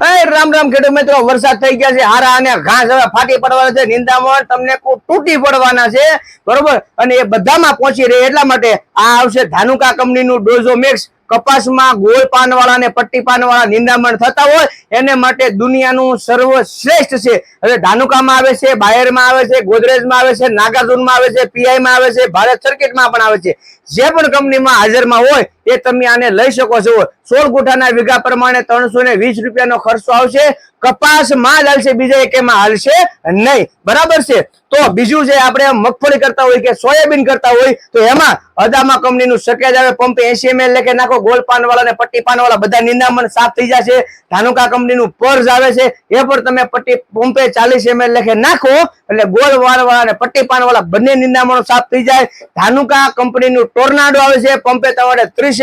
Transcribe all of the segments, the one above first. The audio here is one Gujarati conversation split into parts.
રામ રામ ખેડૂત મિત્રો, વરસાદ થઈ ગયા છે, હારા અને ઘાસ હવે ફાટી પડવાના છે, નિંદામણ તમને તૂટી પડવાના છે, બરોબર? અને એ બધામાં પહોંચી રહે એટલા માટે આ આવશે ધાનુકા કંપનીનું ડોઝો મિક્સ. કપાસમાં ગોળ પાનવાળા ને પટ્ટી પાનવાળા નિંદામણ થતા હોય, એને માટે દુનિયાનું સર્વશ્રેષ્ઠ છે. હવે ધાનુકામાં આવે છે બાયરમાં આવે છે, ગોદરેજમાં આવે છે, નાગાર્જુનમાં આવે છે, પીઆઈમાં આવે છે, ભારત સર્કિટમાં પણ આવે છે. જે પણ કંપનીમાં હાજરમાં હોય એ તમે આને લઈ શકો છો. સોળ ગુઠાના વીઘા પ્રમાણે ત્રણસો ને વીસ રૂપિયાનો ખર્ચો આવશે. કપાસમાં જ હાલશે, બીજા એકેમાં હાલશે નહીં. બરાબર છે? તો બીજું છે આપણે મગફળી કરતા હોય કે સોયાબીન કરતા હોય, તો એમાં અદામા કંપનીનું શકેજ આવે, પંપે એસી એમએલ લેખે, નાખો ગોળ પાનવાળા અને પટ્ટી પાનવાળા, બધા નિંદામણ સાફ થઈ જશે. ધાનુકા કંપનીનું પર્સ આવે છે, એ પણ તમે પટ્ટી પંપે ચાલીસ એમએલ લેખે, નાખો. એટલે ગોળ વાળવાળા અને પટ્ટી પાનવાળા બંને નિંદામણો સાફ થઈ જાય. ધાનુકા કંપનીનું ટોર્નાડો આવે છે, પંપે તમારે ત્રીસ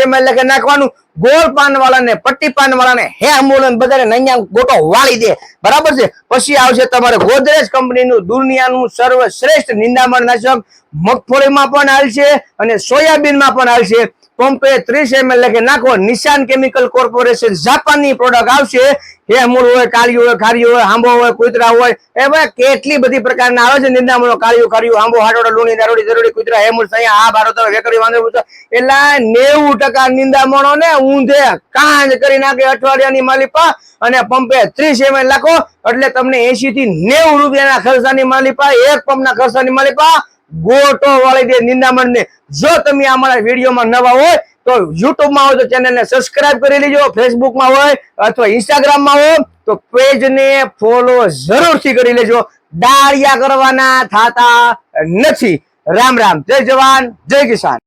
તમારે ગોદરેજ કંપનીનું દુનિયાનું સર્વશ્રેષ્ઠ નિંદામણ નાશક. મગફળીમાં પણ હાલશે અને સોયાબીનમાં પણ હાલશે. પંપે ત્રીસ એમએલ લખે નાખો. નિશાન કેમિકલ કોર્પોરેશન જાપાનની પ્રોડક્ટ આવશે. હે અમૂલ હોય, કાળિયું હોય ખારી હોય આંબો હોય, કુતરા હોય, એ બધા કેટલી બધી પ્રકારના આવે છે નિંદામણો? કાળિયું, ખારીયું આંબો હાડોડો લૂણી દરોડી દરોડી કુતરા, હેમૂળ, સૈયા, આ ભારત વેકરી વાંધો એટલે નેવું ટકા નિંદામણો ને ઊંધે કાંજ કરી નાખે અઠવાડિયાની માલિપા અને પંપે ત્રીસ એમ લાખો. એટલે તમને એસી થી નેવું રૂપિયાના ખર્ચાની માલિપા, એક પંપના ખર્ચાની માલિપા. ગોટો વાળી દે નિંદામણ ને જો તમે અમારા વિડીયોમાં નવા હોય તો યુટ્યુબમાં હોય તો ચેનલને સબસ્ક્રાઇબ કરી લેજો, ફેસબુકમાં હોય અથવા ઇન્સ્ટાગ્રામમાં હોય તો પેજને ફોલો જરૂરથી કરી લેજો. ડાળિયા કરવાના થાતા નથી. રામ રામ. જય જવાન, જય કિસાન.